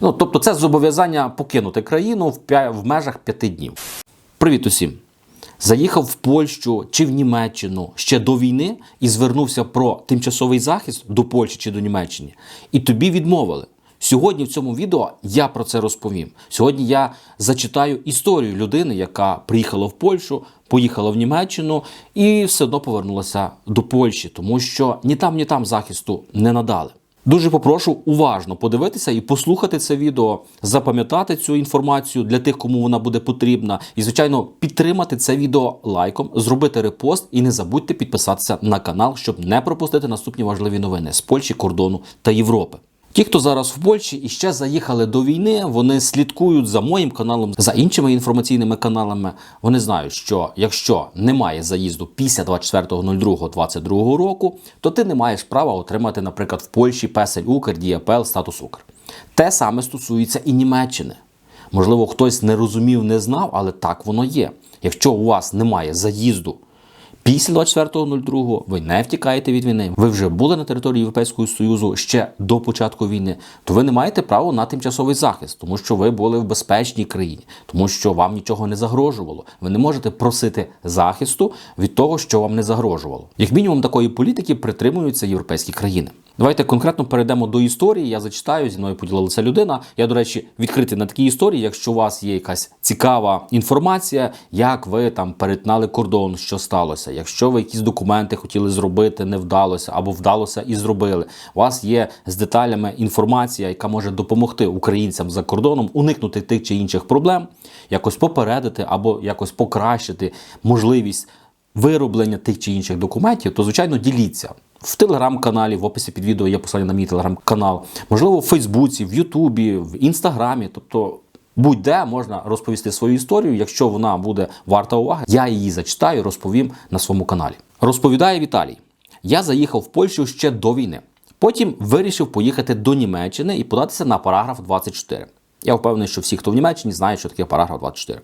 Ну тобто, це зобов'язання покинути країну в, в межах п'яти днів. Привіт усім! Заїхав в Польщу чи в Німеччину ще до війни і звернувся про тимчасовий захист до Польщі чи до Німеччини, і тобі відмовили. Сьогодні в цьому відео я про це розповім. Сьогодні я зачитаю історію людини, яка приїхала в Польщу, поїхала в Німеччину і все одно повернулася до Польщі, тому що ні там, ні там захисту не надали. Дуже попрошу уважно подивитися і послухати це відео, запам'ятати цю інформацію для тих, кому вона буде потрібна, і звичайно підтримати це відео лайком, зробити репост і не забудьте підписатися на канал, щоб не пропустити наступні важливі новини з Польщі, кордону та Європи. Ті, хто зараз в Польщі і ще заїхали до війни, вони слідкують за моїм каналом, за іншими інформаційними каналами. Вони знають, що якщо немає заїзду після 24.02.22 року, то ти не маєш права отримати, наприклад, в Польщі Песель Укр, Діапел, статус Укр. Те саме стосується і Німеччини. Можливо, хтось не розумів, не знав, але так воно є. Якщо у вас немає заїзду Після 24.02 ви не втікаєте від війни. Ви вже були на території Європейського Союзу ще до початку війни. То ви не маєте права на тимчасовий захист, тому що ви були в безпечній країні, тому що вам нічого не загрожувало. Ви не можете просити захисту від того, що вам не загрожувало. Як мінімум, такої політики притримуються європейські країни. Давайте конкретно перейдемо до історії. Я зачитаю, зі мною поділилася людина. Я, до речі, відкритий на такі історії. Якщо у вас є якась цікава інформація, як ви там перетнали кордон, що сталося, якщо ви якісь документи хотіли зробити, не вдалося або вдалося і зробили. У вас є з деталями інформація, яка може допомогти українцям за кордоном уникнути тих чи інших проблем, якось попередити або якось покращити можливість вироблення тих чи інших документів, то звичайно діліться. В телеграм-каналі, в описі під відео є посилання на мій телеграм-канал, можливо, в Фейсбуці, в Ютубі, в Інстаграмі. Тобто будь-де можна розповісти свою історію. Якщо вона буде варта уваги, я її зачитаю, розповім на своєму каналі. Розповідає Віталій: я заїхав в Польщу ще до війни. Потім вирішив поїхати до Німеччини і податися на параграф 24. Я впевнений, що всі, хто в Німеччині, знають, що таке параграф 24.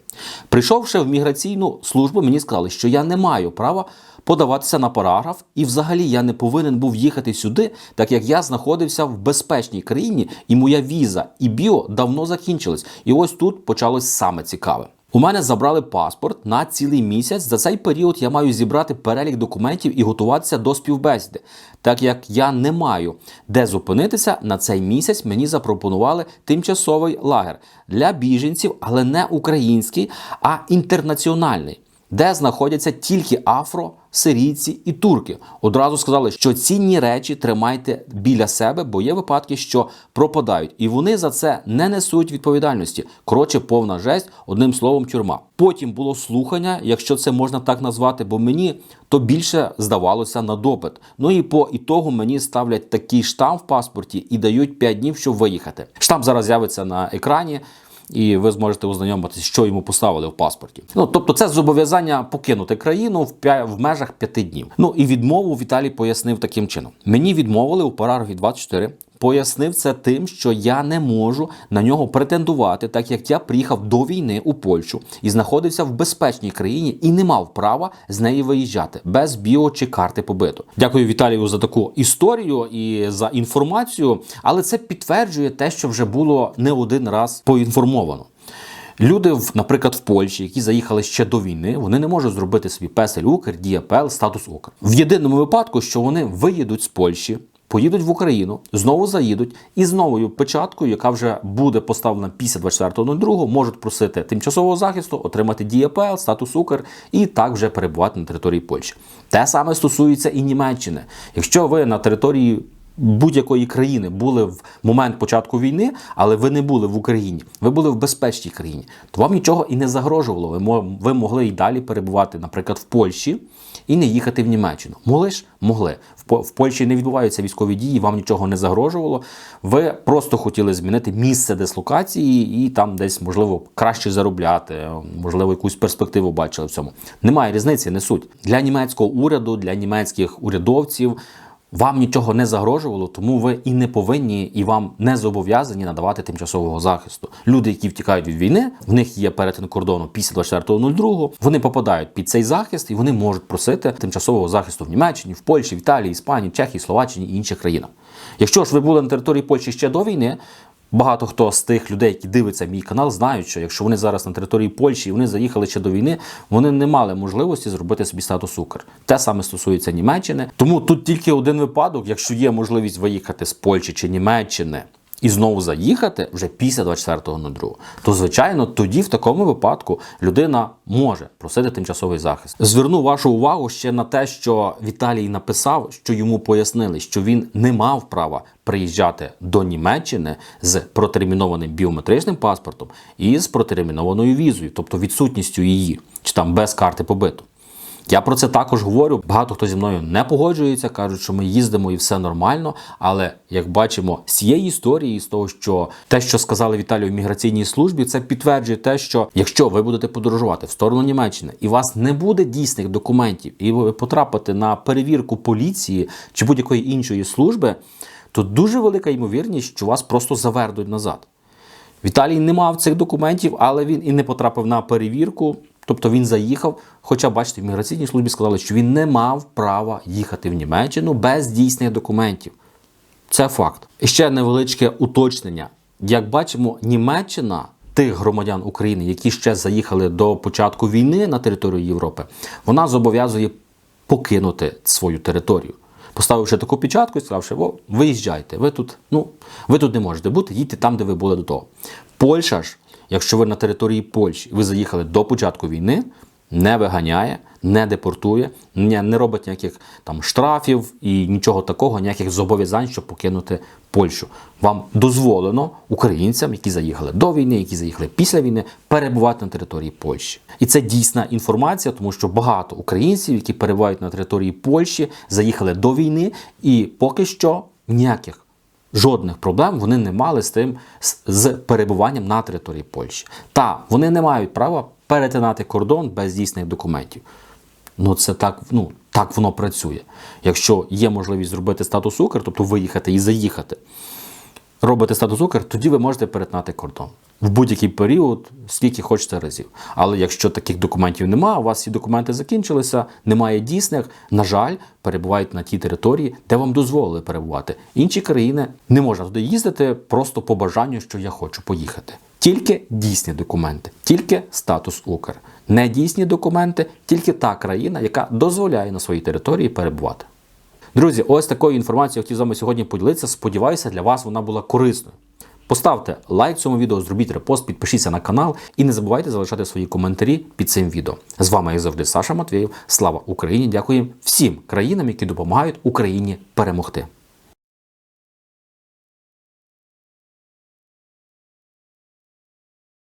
Прийшовши в міграційну службу, мені сказали, що я не маю права подаватися на параграф, і взагалі я не повинен був їхати сюди, так як я знаходився в безпечній країні, і моя віза і біо давно закінчились. І ось тут почалось саме цікаве. У мене забрали паспорт на цілий місяць. За цей період я маю зібрати перелік документів і готуватися до співбесіди. Так як я не маю де зупинитися на цей місяць, мені запропонували тимчасовий лагер для біженців, але не український, а інтернаціональний де знаходяться тільки афро, сирійці і турки. Одразу сказали, що цінні речі тримайте біля себе, бо є випадки, що пропадають, і вони за це не несуть відповідальності. Коротше, повна жесть, одним словом, тюрма. Потім було слухання, якщо це можна так назвати, бо мені то більше здавалося на допит. Ну і по ітогу мені ставлять такий штамп в паспорті і дають 5 днів, щоб виїхати. Штамп зараз з'явиться на екрані і ви зможете ознайомитися, що йому поставили в паспорті. Ну тобто, це зобов'язання покинути країну в в межах п'яти днів. Ну і відмову Віталій пояснив таким чином: мені відмовили у параграфі 24. Пояснив це тим, що я не можу на нього претендувати, так як я приїхав до війни у Польщу і знаходився в безпечній країні і не мав права з неї виїжджати без біо чи карти побиту. Дякую Віталію за таку історію і за інформацію, але це підтверджує те, що вже було не один раз поінформовано. Люди, наприклад, в Польщі, які заїхали ще до війни, вони не можуть зробити собі песель Укр, Діапел, статус Укр. В єдиному випадку, що вони виїдуть з Польщі, поїдуть в Україну, знову заїдуть і з новою печаткою, яка вже буде поставлена після 24.02, можуть просити тимчасового захисту, отримати Діапел, статус Укр і так вже перебувати на території Польщі. Те саме стосується і Німеччини. Якщо ви на території будь-якої країни були в момент початку війни, але ви не були в Україні, ви були в безпечній країні, то вам нічого і не загрожувало. Ви, ви могли і далі перебувати, наприклад, в Польщі і не їхати в Німеччину. Могли ж? Могли. В, в Польщі не відбуваються військові дії, вам нічого не загрожувало. Ви просто хотіли змінити місце дислокації і там десь, можливо, краще заробляти, можливо, якусь перспективу бачили в цьому. Немає різниці, не суть. Для німецького уряду, для німецьких урядовців. Вам нічого не загрожувало, тому ви і не повинні, і вам не зобов'язані надавати тимчасового захисту. Люди, які втікають від війни, в них є перетин кордону після 24.02, Вони попадають під цей захист і вони можуть просити тимчасового захисту в Німеччині, в Польщі, в Італії, Іспанії, Чехії, Словаччині і інших країнах. Якщо ж ви були на території Польщі ще до війни, Багато хто з тих людей, які дивляться мій канал, знають, що якщо вони зараз на території Польщі і вони заїхали ще до війни, вони не мали можливості зробити собі статус Укр. Те саме стосується Німеччини. Тому тут тільки один випадок, якщо є можливість виїхати з Польщі чи Німеччини. І знову заїхати вже після 24.02, то звичайно тоді в такому випадку людина може просити тимчасовий захист. Зверну вашу увагу ще на те, що Віталій написав, що йому пояснили, що він не мав права приїжджати до Німеччини з протермінованим біометричним паспортом і з протермінованою візою, тобто відсутністю її, чи там без карти побиту. Я про це також говорю. Багато хто зі мною не погоджується, кажуть, що ми їздимо і все нормально. Але як бачимо з цієї історії, з того, що те, що сказали Віталію в міграційній службі, це підтверджує те, що якщо ви будете подорожувати в сторону Німеччини і у вас не буде дійсних документів, і ви потрапите на перевірку поліції чи будь-якої іншої служби, то дуже велика ймовірність, що вас просто завернуть назад. Віталій не мав цих документів, але він і не потрапив на перевірку. Тобто він заїхав. Хоча, бачите, в міграційній службі сказали, що він не мав права їхати в Німеччину без дійсних документів. Це факт. І ще невеличке уточнення. Як бачимо, Німеччина тих громадян України, які ще заїхали до початку війни на територію Європи, вона зобов'язує покинути свою територію. Поставивши таку печатку і сказавши, о, виїжджайте, ви тут, ну, ви тут не можете бути, їдьте там, де ви були до того. Польща ж, якщо ви на території Польщі, ви заїхали до початку війни, не виганяє, не депортує, не, не робить ніяких там штрафів і нічого такого, ніяких зобов'язань, щоб покинути Польщу. Вам дозволено українцям, які заїхали до війни, які заїхали після війни, перебувати на території Польщі. І це дійсна інформація, тому що багато українців, які перебувають на території Польщі, заїхали до війни, і поки що ніяких. Жодних проблем вони не мали з тим з- перебуванням на території Польщі. Та вони не мають права перетинати кордон без дійсних документів. Ну це так, ну так воно працює. Якщо є можливість зробити статус Укр, тобто виїхати і заїхати, робити статус Укр, тоді ви можете перетинати кордон в будь-який період, скільки хочете разів. Але якщо таких документів немає, у вас всі документи закінчилися, немає дійсних, на жаль, перебувають на тій території, де вам дозволили перебувати. Інші країни не можна туди їздити просто по бажанню, що я хочу поїхати. Тільки дійсні документи, тільки статус Укр. Недійсні документи, тільки та країна, яка дозволяє на своїй території перебувати. Друзі, ось такою інформацією хотів з вами сьогодні поділитися. Сподіваюся, для вас вона була корисною. Поставте лайк цьому відео, зробіть репост, підпишіться на канал і не забувайте залишати свої коментарі під цим відео. З вами, як завжди, Саша Матвєєв. Слава Україні! Дякую всім країнам, які допомагають Україні перемогти.